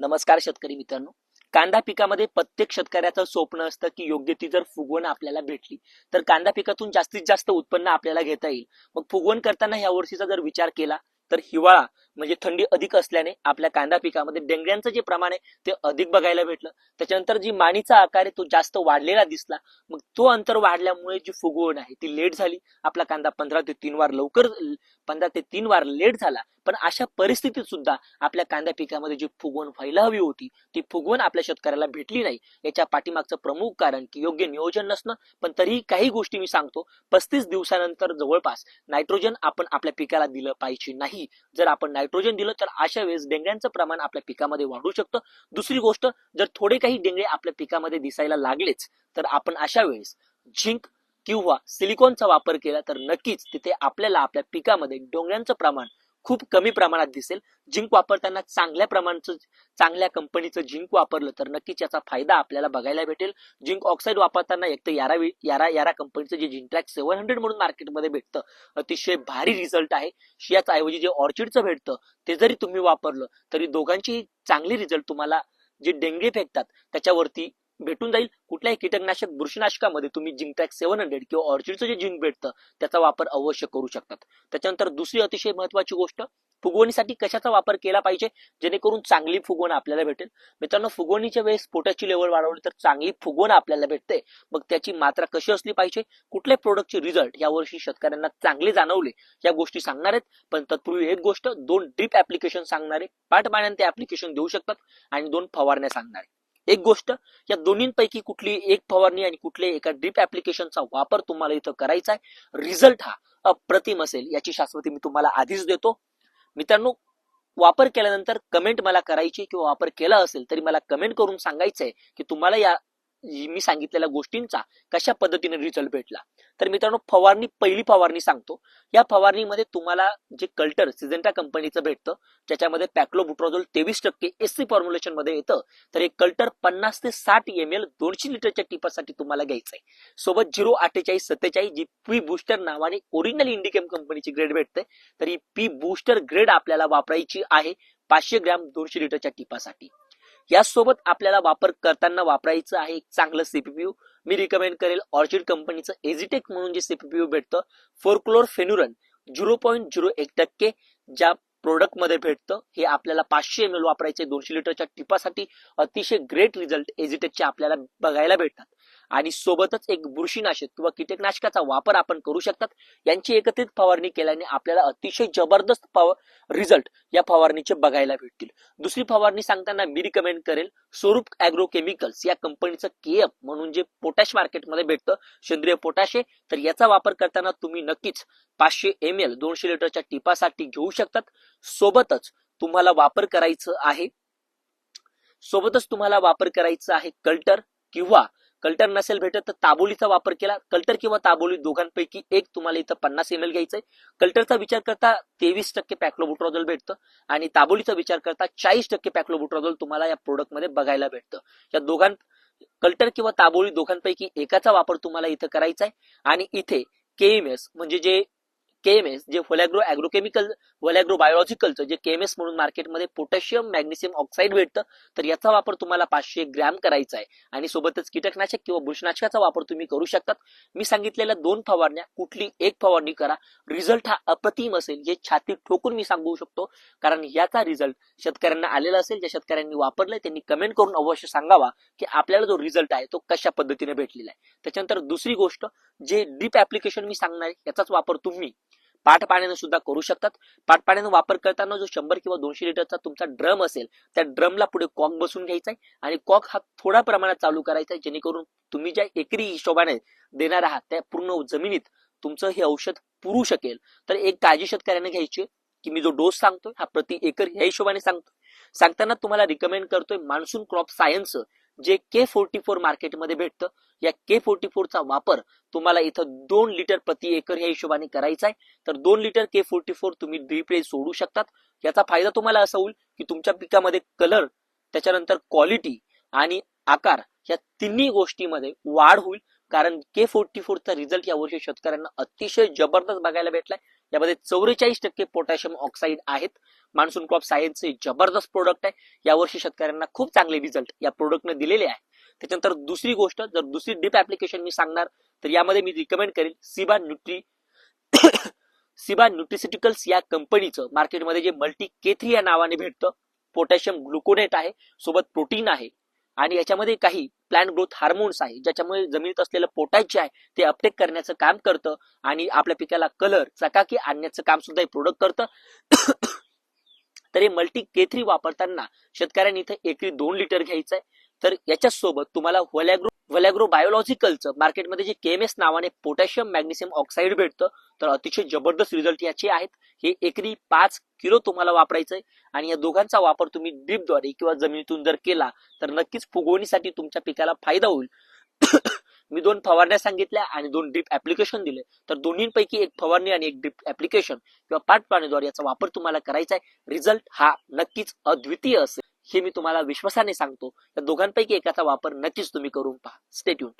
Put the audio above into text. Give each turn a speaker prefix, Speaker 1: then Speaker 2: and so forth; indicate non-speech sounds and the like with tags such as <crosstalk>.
Speaker 1: नमस्कार शेतकरी मित्रांनो. कांदा पिकामध्ये प्रत्येक शेतकऱ्याचं स्वप्न असतं की योग्य ती जर फुगवण आपल्याला भेटली तर कांदा पिकातून जास्तीत जास्त उत्पन्न आपल्याला घेता येईल. मग फुगवण करताना ह्या वर्षीचा जर विचार केला तर हिवाळा म्हणजे थंडी अधिक असल्याने आपल्या कांदा पिकामध्ये डेंगऱ्यांचं जे प्रमाण आहे ते अधिक बघायला भेटलं. त्याच्यानंतर जी माणीचा आकार आहे तो जास्त वाढलेला दिसला. मग तो अंतर वाढल्यामुळे जी फुगवण आहे ती लेट झाली. आपला कांदा पंधरा ते तीन वार लवकर पंधरा ते तीन वार लेट झाला. पण अशा परिस्थितीत सुद्धा आपल्या कांदा पिकामध्ये जी फुगवण व्हायला हवी होती ती फुगवण आपल्या शेतकऱ्याला भेटली नाही. याच्या पाठीमागचं प्रमुख कारण की योग्य नियोजन नसणं. पण तरीही काही गोष्टी मी सांगतो. पस्तीस दिवसानंतर जवळपास नायट्रोजन आपण आपल्या पिकाला दिलं पाहिजे नाही. जर आपण नायट्रोजन दिलं तर अशा वेळेस डेंगळ्यांचं प्रमाण आपल्या पिकामध्ये वाढू शकतं. दुसरी गोष्ट जर थोडे काही डेंगळे आपल्या पिकामध्ये दिसायला लागलेच तर आपण अशा वेळेस झिंक किंवा सिलिकॉनचा वापर केला तर नक्कीच तिथे आपल्याला आपल्या पिकामध्ये डोंगऱ्यांचं प्रमाण खूप कमी प्रमाणात दिसेल. जिंक वापरताना चांगल्या प्रमाणाचं चांगल्या कंपनीचं जिंक वापरलं तर नक्कीच याचा फायदा आपल्याला बघायला भेटेल. जिंक ऑक्साईड वापरताना एक तर यारा यारा यारा कंपनीचं जे जिंट्रॅक सेव्हन हंड्रेड म्हणून मार्केटमध्ये भेटतं. अतिशय भारी रिझल्ट आहे. याच ऐवजी जे ऑर्चिडचं भेटतं ते जरी तुम्ही वापरलं तरी दोघांची चांगली रिझल्ट तुम्हाला जे डेंगे फेकतात त्याच्यावरती भेटून जाईल. कुठल्याही कीटकनाशक बुरशीनाशकामध्ये तुम्ही जिंकटॅक सेव्हन हंड्रेड किंवा ऑर्चिडचं जे जिंक भेटतं त्याचा वापर अवश्य करू शकतात. त्याच्यानंतर दुसरी अतिशय महत्वाची गोष्ट फुगवणीसाठी कशाचा वापर केला पाहिजे? जेणेकरून चांगली फुगवण आपल्याला भेटेल. मित्रांनो फुगवणीच्या वेळेस पोटाची लेवल वाढवली तर चांगली फुगवण आपल्याला भेटते. मग त्याची मात्रा कशी असली पाहिजे? कुठल्या प्रोडक्टचे रिझल्ट यावर्षी शेतकऱ्यांना चांगले जाणवले? या गोष्टी सांगणार आहेत. पण तत्पूर्वी एक गोष्ट दोन ड्रीप ऍप्लिकेशन सांगणारे पाठ पाण्याने ते ऍप्लिकेशन देऊ शकतात आणि दोन फवारण्या सांगणारे. एक गोष्ट या दोन्हीपैकी कुठली एक फवारणी आणि कुठले एका ड्रीप ऍप्लिकेशनचा वापर तुम्हाला इथं करायचा आहे रिझल्ट हा अप्रतिम असेल याची शाश्वती मी तुम्हाला आधीच देतो. मित्रांनो वापर केल्यानंतर कमेंट मला करायची किंवा वापर केला असेल तरी मला कमेंट करून सांगायचंय की तुम्हाला या मी सांगितलेल्या गोष्टींचा कशा पद्धतीने रिझल्ट भेटला. तर मित्रांनो फवारणी पहिली फवारणी सांगतो. या फवारणीमध्ये तुम्हाला जे कल्टर सिजेंटा कंपनीचं भेटतं ज्याच्यामध्ये पॅक्लोबुट्रोझोल तेवीस टक्के एस सी फॉर्म्युलेशनमध्ये येतं. तर एक कल्टर पन्नास ते साठ एम एल दोनशे लिटरच्या टिपासाठी तुम्हाला घ्यायचंय. सोबत झिरो अठ्ठेचाळीस सत्तेचाळीस जी पी बुस्टर नावाने ओरिजिनल इंडिकेम कंपनीची ग्रेड भेटते. तर ही पी बुस्टर ग्रेड आपल्याला वापरायची आहे पाचशे ग्रॅम दोनशे लिटरच्या टिपासाठी. यासोबत आपल्याला वापर करताना वापरायचं आहे एक चांगलं सीपीपीयू मी रिकमेंड करेल ऑर्चिड कंपनीचं एझिटेक म्हणून जे सीपीपीयू भेटतं forchlorfenuron zero point zero एक टक्के ज्या प्रोडक्टमध्ये भेटतं हे आपल्याला पाचशे एम एल वापरायचे दोनशे लिटरच्या टिपासाठी अतिशय ग्रेट रिझल्ट एझिटेकचे आपल्याला बघायला भेटतात. आणि सोबतच एक बुरशीनाशक किंवा कीटकनाशकाचा वापर आपण करू शकतात. यांची एकत्रित फवारणी केल्याने आपल्याला अतिशय जबरदस्त रिझल्ट या फवारणीचे बघायला भेटतील. दुसरी फवारणी सांगताना मी रिकमेंड करेल स्वरूप अॅग्रो केमिकल्स या कंपनीचं केएफ म्हणून जे पोटॅश मार्केटमध्ये भेटतं सेंद्रिय पोटॅश आहे तर याचा वापर करताना तुम्ही नक्कीच पाचशे एम एल दोनशे लिटरच्या टिपासाठी घेऊ शकतात. सोबतच तुम्हाला वापर करायचं आहे सोबतच तुम्हाला वापर करायचा आहे कल्टर किंवा कल्टर नसेल भेटत तर ताबोलीचा वापर केला. कल्टर किंवा ताबोली दोघांपैकी एक तुम्हाला इथं पन्नास एम एल घ्यायचंय. कल्टरचा विचार करता तेवीस टक्के पॅक्लोबुट्रॉझल भेटतं आणि ताबोलीचा विचार करता चाळीस टक्के पॅक्लोबुट्रॉझल तुम्हाला या प्रोडक्टमध्ये बघायला भेटतं. या दोघां कल्टर किंवा ताबोली दोघांपैकी एकाचा वापर तुम्हाला इथं करायचा आहे आणि इथे केएमएस म्हणजे जे केएमएस जे फोलॅग्रो अॅग्रोकेमिकल वलॅग्रो बायोलॉजिकलचं जे केएमएस म्हणून मार्केटमध्ये पोटॅशियम मॅग्नेशियम ऑक्साईड भेटतं तर याचा वापर तुम्हाला पाचशे ग्रॅम करायचा आहे. आणि सोबतच कीटकनाशक किंवा बुरशनाशकाचा वापर तुम्ही करू शकतात. मी सांगितलेल्या दोन फवारण्या कुठली एक फवारणी करा. रिझल्ट हा अप्रतिम असेल हे छाती ठोकून मी सांगू शकतो. कारण याचा रिझल्ट शेतकऱ्यांना आलेला असेल ज्या शेतकऱ्यांनी वापरलाय त्यांनी कमेंट करून अवश्य सांगावा की आपल्याला जो रिझल्ट आहे तो कशा पद्धतीने भेटलेला आहे. त्याच्यानंतर दुसरी गोष्ट जे ड्रीप ऍप्लिकेशन मी सांगणार आहे याचाच वापर तुम्ही पाण्याने सुद्धा करू शकतात. पाठ पाण्याने वापर करताना जो शंभर किंवा दोनशे लिटरचा तुमचा ड्रम असेल त्या ड्रमला पुढे कॉक बसून घ्यायचा आहे आणि कॉक हा थोड्या प्रमाणात चालू करायचा आहे जेणेकरून तुम्ही ज्या एकरी हिशोबाने देणार आहात त्या पूर्ण जमिनीत तुमचं हे औषध पुरू शकेल. तर एक काळजी शेतकऱ्याने घ्यायची की मी जो डोस सांगतोय हा प्रति एकर ह्या हिशोबाने सांगतो सांगताना तुम्हाला रिकमेंड करतोय मान्सून क्रॉप सायन्स जे के फोर्टी फोर मार्केटमध्ये भेटतं या के फोर्टी फोरचा वापर तुम्हाला इथं दोन लिटर प्रति एकर या हिशोबाने करायचा आहे. तर दोन लिटर के फोर्टी फोर तुम्ही ड्रीप सोडू शकतात. याचा फायदा तुम्हाला असा होईल की तुमच्या पिकामध्ये कलर त्याच्यानंतर क्वालिटी आणि आकार या तिन्ही गोष्टीमध्ये वाढ होईल. कारण के फोर्टी फोरचा रिझल्ट या वर्षी शेतकऱ्यांना अतिशय जबरदस्त बघायला भेटलाय. यामध्ये चौवेचाळीस टक्के पोटॅशियम ऑक्साईड आहेत. मान्सून क्रॉप सायन्सचे जबरदस्त प्रोडक्ट आहे. यावर्षी शेतकऱ्यांना खूप चांगले रिझल्ट या प्रोडक्टने दिलेले आहे. त्याच्यानंतर दुसरी गोष्ट जर दुसरी डीप ऍप्लिकेशन मी सांगणार तर यामध्ये मी रिकमेंड करेल सिबा न्यूट्री सिबा न्यूट्रिसिटिकल्स या कंपनीचं मार्केटमध्ये जे मल्टी के थ्री या नावाने भेटतं पोटॅशियम ग्लुकोनेट आहे सोबत प्रोटीन आहे. आणि याच्यामध्ये काही प्लॅन ग्रोथ हार्मोन्स आहे ज्याच्यामुळे जमिनीत असलेलं पोटॅश जे आहे ते अपटेक करण्याचं काम करतं आणि आपल्या पिकाला कलर चकाकी आणण्याचं काम सुद्धा हे प्रोडक्ट करतं. <coughs> तर हे मल्टी के थ्री वापरताना शेतकऱ्यांनी इथे एकरी दोन लिटर घ्यायचं आहे तर याच्यासोबत तुम्हाला वलॅग्रो वलॅग्रो बायोलॉजिकलचं मार्केटमध्ये जे केएमएस नावाने पोटॅशियम मॅग्नेशियम ऑक्साईड भेटतं तर अतिशय जबरदस्त रिझल्ट याचे आहेत. हे एकरी पाच किलो तुम्हाला वापरायचंय आणि या दोघांचा वापर तुम्ही ड्रीपद्वारे किंवा जमिनीतून जर केला तर नक्कीच फुगवणीसाठी तुमच्या पिकाला फायदा होईल. <coughs> मी दोन फवारण्या सांगितल्या आणि दोन ड्रीप ऍप्लिकेशन दिले. तर दोन्हीपैकी एक फवारणी आणि एक ड्रीप ऍप्लिकेशन किंवा पाठपाणीद्वारे याचा वापर तुम्हाला करायचा आहे रिझल्ट हा नक्कीच अद्वितीय असेल. हे मी तुम्हाला विश्वासाने सांगतो. या दोघांपैकी एकाचा वापर नक्कीच तुम्ही करून पहा. स्टेट्यून